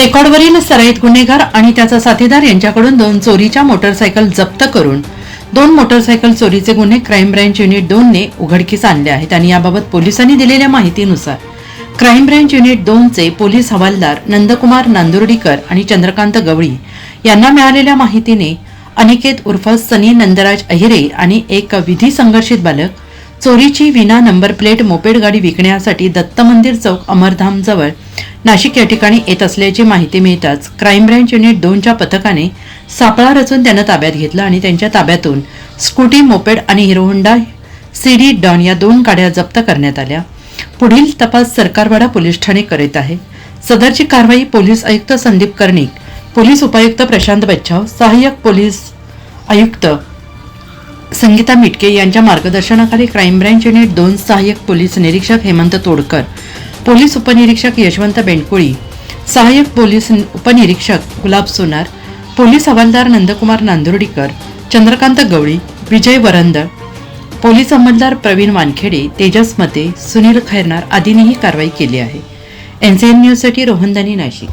रेकॉर्डवरील सराईत गुन्हेगार आणि त्याचा साथीदार यांच्याकडून दोन चोरीच्या मोटरसायकल जप्त करून दोन मोटरसायकल चोरीचे गुन्हे क्राईम ब्रँच युनिट दोनने उघडकीस आणले आहेत. आणि याबाबत पोलिसांनी दिलेल्या माहितीनुसार क्राईम ब्रँच युनिट दोनचे पोलीस हवालदार नंदकुमार नांदुर्डीकर आणि चंद्रकांत गवळी यांना मिळालेल्या माहितीने अनिकेत उर्फ सनी नंदराज अहिरे आणि एक विधी संघर्षित बालक चोरीची विना नंबर प्लेट मोपेड गाडी विकण्यासाठी दत्त मंदिर चौक अमरधामजवळ नाशिक या ठिकाणी येत असल्याची माहिती मिळताच क्राईम ब्रँच युनिट दोनच्या पथकाने सापळा रचून त्यांना ताब्यात घेतलं आणि त्यांच्या ताब्यातून स्कूटी मोपेड आणि हिरो होंडा सीडी डॉन या दोन गाड्या जप्त करण्यात आल्या. पुढील तपास सरकारवाडा पोलीस ठाणे करीत आहे. सदरची कारवाई पोलीस आयुक्त संदीप कर्णिक पोलीस उपायुक्त प्रशांत बच्छाव सहाय्यक पोलीस आयुक्त संगीता मिटके यांच्या मार्गदर्शनाखाली क्राईम ब्रँच युनिट दोन सहाय्यक पोलीस निरीक्षक हेमंत तोडकर पोलीस उपनिरीक्षक यशवंत बेंडकुळी सहाय्यक पोलीस उपनिरीक्षक गुलाब सोनार पोलीस हवालदार नंदकुमार नांदुर्डीकर चंद्रकांत गवळी विजय वरंदळ पोलीस अंमलदार प्रवीण वानखेडे तेजस मते सुनील खैरनार आदींनीही कारवाई केली आहे. एनसीएन न्यूजसाठी रोहनदानी नाशिक.